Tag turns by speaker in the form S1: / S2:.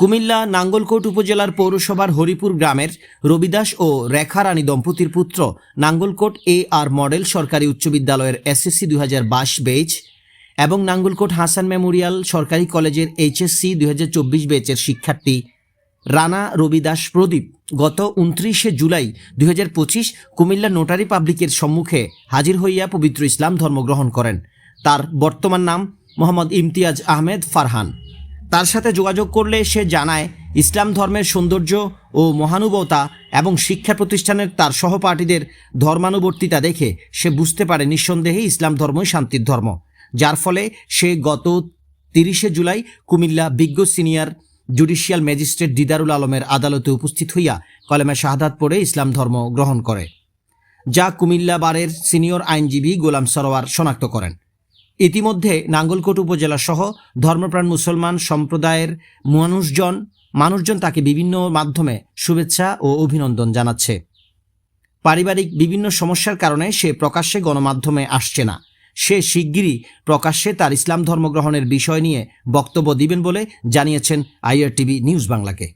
S1: কুমিল্লা নাঙ্গলকোট উপজেলার পৌরসভার হরিপুর গ্রামের রবিদাস ও রেখা রানী দম্পতির পুত্র নাঙ্গলকোট এ আর মডেল সরকারি উচ্চ বিদ্যালয়ের এসএসসি দুই হাজার বাইশ বেচ এবং নাঙ্গলকোট হাসান মেমোরিয়াল সরকারি কলেজের এইচএসসি দুই হাজার চব্বিশ বেচের শিক্ষার্থী রানা রবিদাস প্রদীপ গত উনত্রিশে জুলাই দুই কুমিল্লা নোটারি পাবলিকের সম্মুখে হাজির হইয়া পবিত্র ইসলাম ধর্মগ্রহণ করেন তার বর্তমান নাম মোহাম্মদ ইমতিয়াজ আহমেদ ফারহান তার সাথে যোগাযোগ করলে সে জানায় ইসলাম ধর্মের সৌন্দর্য ও মহানুভবতা এবং শিক্ষা প্রতিষ্ঠানের তার সহপাঠীদের ধর্মানুবর্তিতা দেখে সে বুঝতে পারে নিঃসন্দেহে ইসলাম ধর্মই শান্তির ধর্ম যার ফলে সে গত তিরিশে জুলাই কুমিল্লা বিজ্ঞ সিনিয়র জুডিশিয়াল ম্যাজিস্ট্রেট দিদারুল আলমের আদালতে উপস্থিত হইয়া কলেমে শাহাদাত পড়ে ইসলাম ধর্ম গ্রহণ করে যা কুমিল্লা বারের সিনিয়র আইনজীবী গোলাম সরোয়ার শনাক্ত করেন ইতিমধ্যে নাঙ্গলকোট উপজেলা সহ ধর্মপ্রাণ মুসলমান সম্প্রদায়ের মানুষজন মানুষজন তাকে বিভিন্ন মাধ্যমে শুভেচ্ছা ও অভিনন্দন জানাচ্ছে পারিবারিক বিভিন্ন সমস্যার কারণে সে প্রকাশ্যে গণমাধ্যমে আসছে না সে শিগগিরই প্রকাশ্যে তার ইসলাম ধর্মগ্রহণের বিষয় নিয়ে বক্তব্য দিবেন বলে জানিয়েছেন আইআরটিভি নিউজ বাংলাকে